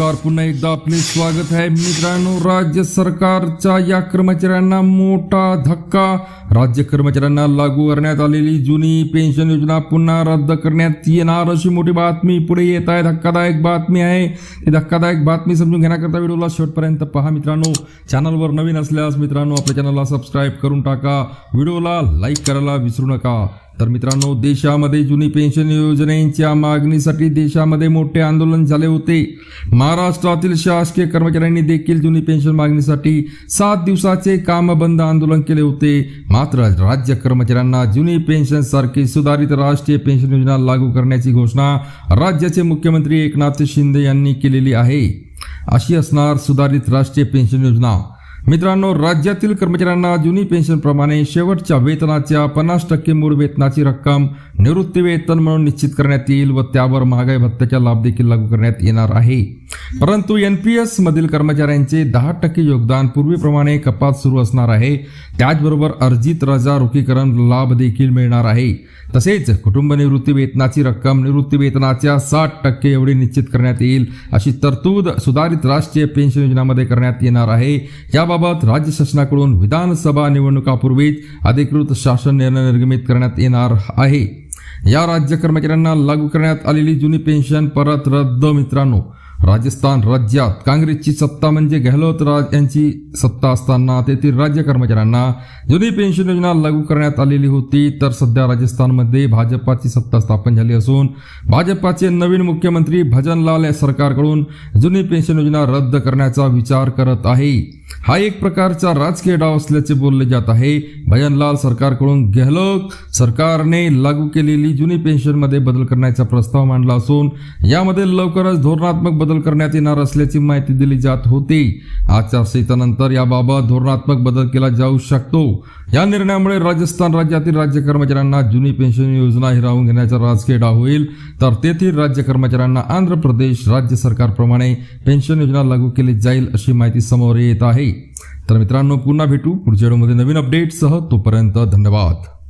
नमस्कार पुन्हा एकदा आपले स्वागत आहे. मित्रांनो राज्य सरकारच्या या कर्मचाऱ्यांना मोठा धक्का. राज्य कर्मचाऱ्यांना लागू करण्यात आलेली जुनी पेन्शन योजना पुन्हा रद्द करण्यात येणार अशी मोठी बातमी पुढे येत आहे. धक्कादायक बातमी आहे. ही धक्कादायक बातमी समजून घेण्याकरता व्हिडिओला शेवटपर्यंत पहा मित्रांनो. चॅनलवर नवीन असल्यास मित्रांनो आपल्या चॅनलला सबस्क्राईब करून टाका. व्हिडिओला लाईक करायला विसरू नका. तर मित्रांनो देशामध्ये जुनी पेन्शन योजनेच्या मागणीसाठी देशामध्ये मोठे आंदोलन झाले होते. महाराष्ट्रातील शासकीय कर्मचाऱ्यांनी देखील जुनी पेन्शन मागणीसाठी सात दिवसाचे कामबंद आंदोलन केले होते. मात्र राज्य कर्मचाऱ्यांना जुनी पेन्शन सारखी सुधारित राष्ट्रीय पेन्शन योजना लागू करण्याची घोषणा राज्याचे मुख्यमंत्री एकनाथ शिंदे यांनी केलेली आहे. अशी असणार सुधारित राष्ट्रीय पेन्शन योजना मित्रांनो राज्यातील कर्मचाऱ्यांना जुनी पेन्शनप्रमाणे शेवटच्या वेतनाच्या पन्नास टक्के मूळ वेतनाची रक्कम निवृत्ती वेतन म्हणून निश्चित करण्यात येईल व त्यावर महागाई भत्त्याचा लाभ देखील लागू करण्यात येणार आहे. परंतु एन पी एस मधील कर्मचाऱ्यांचे दहा टक्के योगदान पूर्वीप्रमाणे कपात सुरू असणार आहे. त्याचबरोबर अर्जित रजा रोखीकरण लाभ देखील मिळणार आहे. तसेच कुटुंब निवृत्ती वेतनाची रक्कम निवृत्ती वेतनाच्या साठ टक्के एवढी निश्चित करण्यात येईल अशी तरतूद सुधारित राष्ट्रीय पेन्शन योजनामध्ये करण्यात येणार आहे. याबाबत राज्य शासनाकडून विधानसभा निवडणुकापूर्वीच अधिकृत शासन निर्णय निर्गमित करण्यात येणार आहे. या राज्य कर्मचाऱ्यांना लागू करण्यात आलेली जुनी पेन्शन परत रद्द मित्रांनो. राजस्थान राज्यात काँग्रेसची सत्ता म्हणजे गेहलोत राज यांची सत्ता असताना तेथील राज्य कर्मचाऱ्यांना जुनी पेन्शन योजना लागू करण्यात आलेली होती. तर सध्या राजस्थानमध्ये भाजपाची सत्ता स्थापन झाली असून भाजपाचे नवीन मुख्यमंत्री भजनलाल या सरकारकडून जुनी पेन्शन योजना रद्द करण्याचा विचार करत आहे. हा एक प्रकारचा राजकीय डाव असल्याचे बोलले जात आहे. भजनलाल सरकारकडून गेहलोत सरकारने लागू केलेली जुनी पेन्शनमध्ये बदल करण्याचा प्रस्ताव मांडला असून यामध्ये लवकरच धोरणात्मक बदल करण्यात येणार असल्याची माहिती दिली जात होती. आचारसंहितानंतर याबाबत धोरणात्मक बदल केला जाऊ शकतो. या निर्णयामुळे राजस्थान राज्यातील राज्य कर्मचाऱ्यांना जुनी पेन्शन योजना हिरावून घेण्याचा राजकीय डाव होईल. तर तेथील राज्य कर्मचाऱ्यांना आंध्र प्रदेश राज्य सरकारप्रमाणे पेन्शन योजना लागू केली जाईल अशी माहिती समोर येत आहे. तर मित्रांनो पुन्हा भेटू. पुढच्या व्हिडिओमध्ये नवीन अपडेटसह तोपर्यंत धन्यवाद.